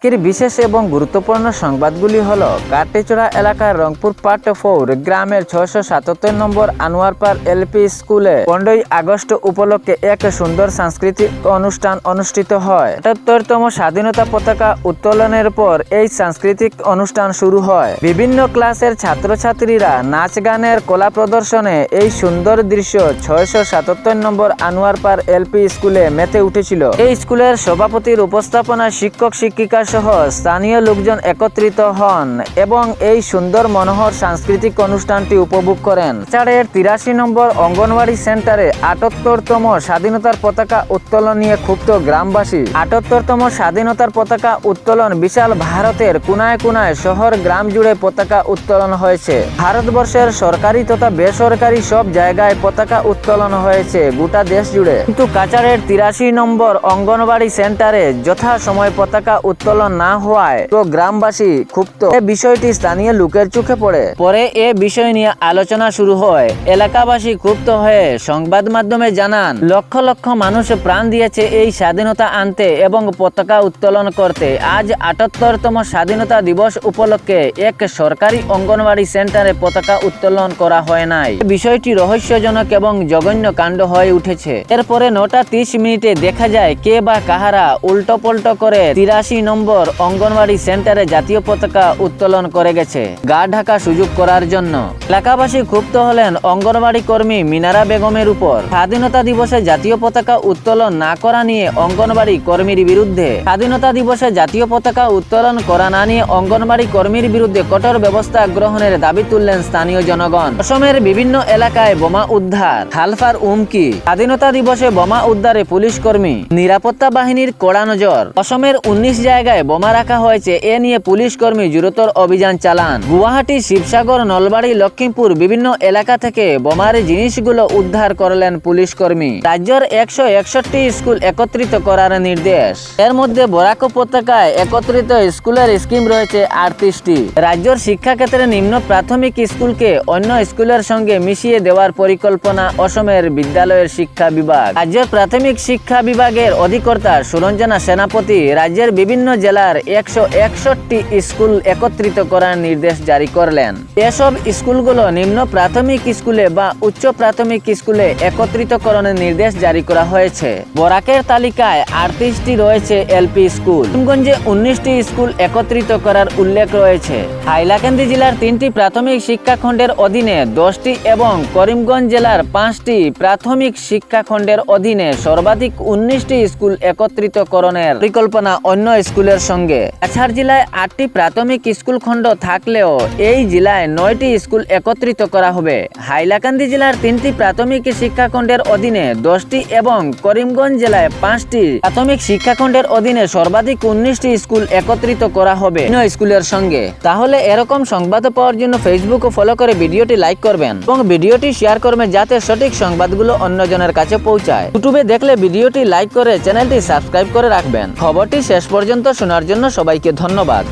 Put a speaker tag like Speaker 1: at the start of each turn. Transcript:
Speaker 1: আজকের বিশেষ এবং গুরুত্বপূর্ণ সংবাদগুলি হল কাটেচড়া এলাকার রংপুর পাট ফৌর গ্রামের ছয়শো সাতাত্তর নম্বর আনোয়ারপার এলপি স্কুলে পনেরোই আগস্ট উপলক্ষে এক সুন্দর সাংস্কৃতিক অনুষ্ঠান অনুষ্ঠিত হয়। আটাত্তরতম স্বাধীনতা পতাকা উত্তোলনের পর এই সাংস্কৃতিক অনুষ্ঠান শুরু হয়। বিভিন্ন ক্লাসের ছাত্রছাত্রীরা নাচ গানের কলা প্রদর্শনে এই সুন্দর দৃশ্য ছয়শো সাতাত্তর নম্বর আনোয়ারপার এলপি স্কুলে মেতে উঠেছিল। এই স্কুলের সভাপতির উপস্থাপনা শিক্ষক শিক্ষিকা সহ স্থানীয় লোকজন একত্রিত হন এবং এই সুন্দর মনোহর সাংস্কৃতিক অনুষ্ঠানটি উপভোগ করেন। চারের তিরাশি নম্বর অঙ্গনওয়াড়ি সেন্টারে আটাত্তরতম স্বাধীনতার পতাকা উত্তোলন নিয়ে ক্ষুব্ধ গ্রামবাসী। আটাত্তরতম স্বাধীনতার পতাকা উত্তোলন বিশাল ভারতের কোনায় কোনায় শহর গ্রাম জুড়ে পতাকা উত্তোলন হয়েছে। ভারতবর্ষের সরকারি তথা বেসরকারি সব জায়গায় পতাকা উত্তোলন হয়েছে গোটা দেশ জুড়ে। কিন্তু কাচারের তিরাশি নম্বর অঙ্গনবাড়ি সেন্টারে যথা সময় পতাকা উত্তোলন না হওয়ায় তো গ্রামবাসী ক্ষুব্ধ। এ বিষয়টি স্থানীয় লোকের চোখে পড়ে। পরে এ বিষয় নিয়ে আলোচনা শুরু হয়। এলাকাবাসী ক্ষুব্ধ হয়ে সংবাদ মাধ্যমে জানান, লক্ষ লক্ষ মানুষ প্রাণ দিয়েছে এই স্বাধীনতা আনতে এবং পতাকা উত্তোলন করতে। আজ আটাত্তরতম স্বাধীনতা দিবস উপলক্ষে এক সরকারি অঙ্গনবাড়ি সেন্টারে পতাকা উত্তোলন করা হয় নাই। বিষয়টি রহস্যজনক এবং জঘন্য কাণ্ড হয়ে উঠেছে। এরপরে নটা তিরিশ মিনিটে দেখা যায় কে বা কাহারা উল্টো পল্টো করে তিরাশি নম্বর অঙ্গনবাড়ি সেন্টারে জাতীয় পতাকা উত্তোলন করে গেছে। গা ঢাকা সুযোগ করার জন্য। এলাকাবাসী ক্ষুব্ধ হলেন অঙ্গনবাড়ি কর্মী মিনারা বেগমের উপর। স্বাধীনতা দিবসে জাতীয় পতাকা উত্তোলন না করা নিয়ে অঙ্গনবাড়ি কর্মীর বিরুদ্ধে। স্বাধীনতা দিবসে জাতীয় পতাকা উত্তোলন করা না নিয়ে অঙ্গনবাড়ি কর্মীর বিরুদ্ধে কঠোর ব্যবস্থা গ্রহণের দাবি তুললেন স্থানীয় জনগণ। অসমের বিভিন্ন এলাকায় বোমা উদ্ধার। হালফার উমকি স্বাধীনতা দিবসে বোমা উদ্ধারে পুলিশ কর্মী। নিরাপত্তা বাহিনীর কড়া নজর। অসমের উনিশ জায়গায় বোমা রাখা হয়েছে, এ নিয়ে পুলিশ কর্মী জোরতর অভিযান চালান। গুয়াহাটি, শিবসাগর, নলবাড়ি, লক্ষ্মীপুর বিভিন্ন এলাকা থেকে বোমার জিনিসগুলো উদ্ধার করলেন পুলিশ কর্মী। রাজ্যের একশো একষট্টি স্কুল একত্রিত করার নির্দেশ। এর মধ্যে বরাক উপত্যকায় একত্রিত স্কুলের স্কিম রয়েছে আটত্রিশটি। রাজ্যের শিক্ষাক্ষেত্রে নিম্ন প্রাথমিক স্কুলকে অন্য স্কুলের সঙ্গে মিশিয়ে দেওয়ার পরিকল্পনা অসমের বিদ্যালয়ের শিক্ষা বিভাগ। রাজ্যের প্রাথমিক শিক্ষা বিভাগের অধিকর্তা সুরঞ্জনা সেনাপতি, রাজ্যের বিভিন্ন জেলার একশো একষট্টি স্কুল একত্রিত করার নির্দেশ জারি করলেন। এসব স্কুলগুলো নিম্ন প্রাথমিক স্কুলে বা উচ্চ প্রাথমিক স্কুলে একত্রিতকরণের নির্দেশ জারি করা হয়েছে। বরাকের তালিকায় আটত্রিশটি রয়েছে এলপি স্কুল। করিমগঞ্জে উনিশটি স্কুল একত্রিত করার উল্লেখ রয়েছে। হাইলাকান্দি জেলার তিনটি প্রাথমিক শিক্ষাখণ্ডের অধীনে দশটি এবং করিমগঞ্জ জেলার পাঁচটি প্রাথমিক শিক্ষাখণ্ডের অধীনে সর্বাধিক উনিশটি স্কুল একত্রিতকরণের পরিকল্পনা অন্য স্কুলের সঙ্গে। কাছাড় জেলায় আটটি প্রাথমিক স্কুল খণ্ড থাকলেও এই জেলায় নয়টি স্কুল একত্রিত করা হবে। হাইলাকান্দি জেলার তিনটি প্রাথমিক শিক্ষাখণ্ডের অধীনে দশটি এবং করিমগঞ্জ জেলায় পাঁচটি। প্রাথমিক শিক্ষাখণ্ডের অধীনে সর্বাধিক উনিশটি স্কুল একত্রিত করা হবে স্কুলের সঙ্গে। তাহলে এরকম সংবাদ পাওয়ার জন্য ফেসবুক ফলো করে ভিডিওটি লাইক করবেন এবং ভিডিওটি শেয়ার করবেন যাতে সঠিক সংবাদগুলো অন্যজনের কাছে পৌঁছায়। ইউটিউবে দেখলে ভিডিওটি লাইক করে চ্যানেলটি সাবস্ক্রাইব করে রাখবেন। খবরটি শেষ পর্যন্ত শোনার জন্য সবাইকে ধন্যবাদ।